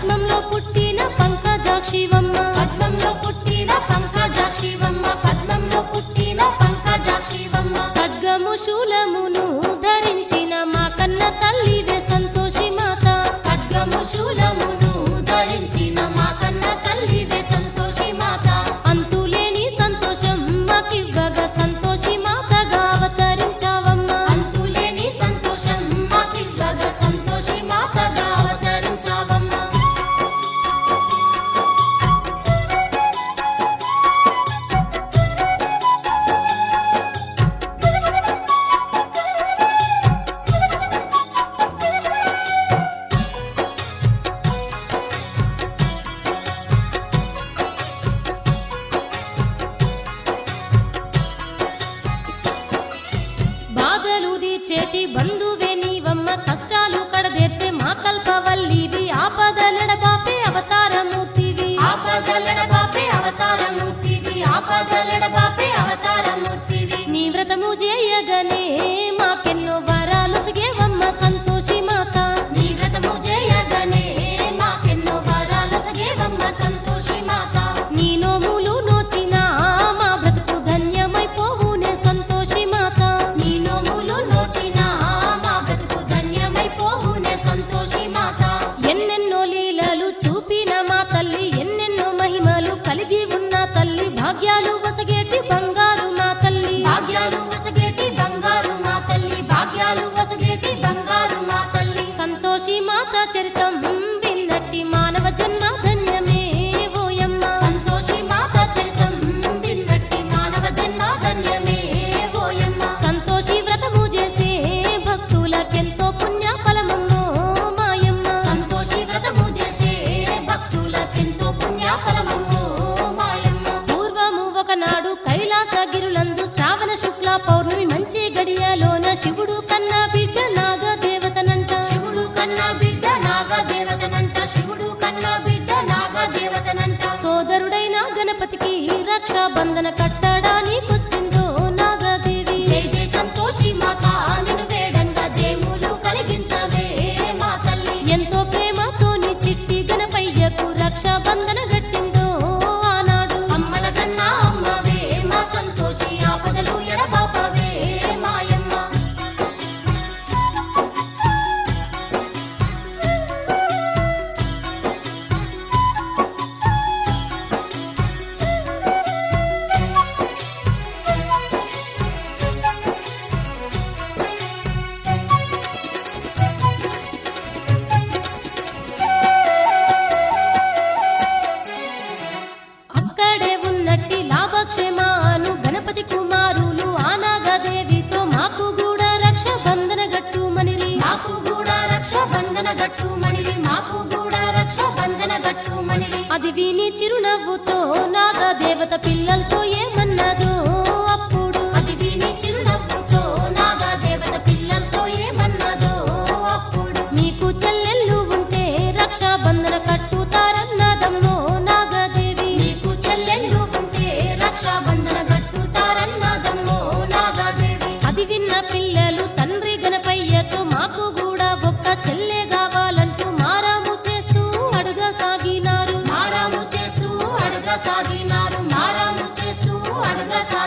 పద్మంలో పుట్టిన పంకజాక్షివమ్మ. పద్మంలో పుట్టిన పంకజాక్షివమ్మ. పద్మంలో పుట్టిన పంకజాక్షివమ్మ. ఖడ్గము శూలమును ధరించిన మా కన్న తల్లి సంతోషి మాత. ఖడ్గము శూల సంతోషి మాతా చరితం విన్నట్టి మానవ జన్మ அதனை கட்ட బంధన గట్టు మణిరి మాకు కూడా రక్ష బంధన గట్టు మణిరి అది విని చిరునవ్వుతో నాగ దేవత పిల్లలతో ఏమన్నదు అప్పుడు. అది విని చిరునవ్వుతో నాగ దేవత పిల్లలతో ఏమన్నదు అప్పుడు. మీకు చెల్లెళ్ళు ఉంటే రక్షా బంధన కట్టుతారన్నదమ్మో నాగదేవి. అది విన్న పిల్లలు తండ్రి మాకు చెల్లె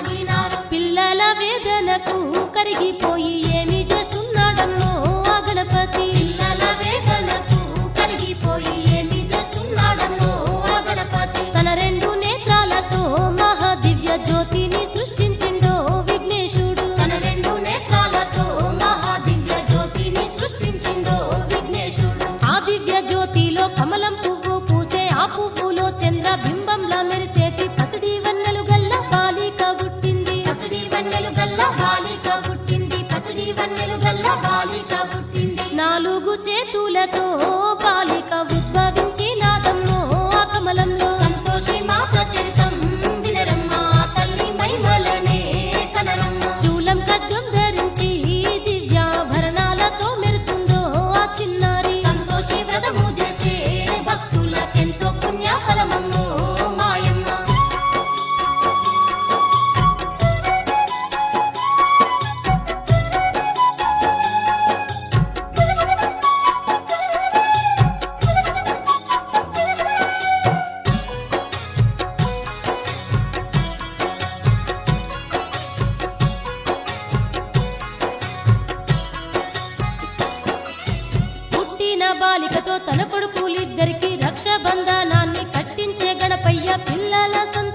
ఆడినారు పిల్లల వేదనకు కరిగిపో బాలికతో తన కొడుకులిద్దరికి రక్షబంధనాన్ని కట్టించే గణపయ్య పిల్లల సంత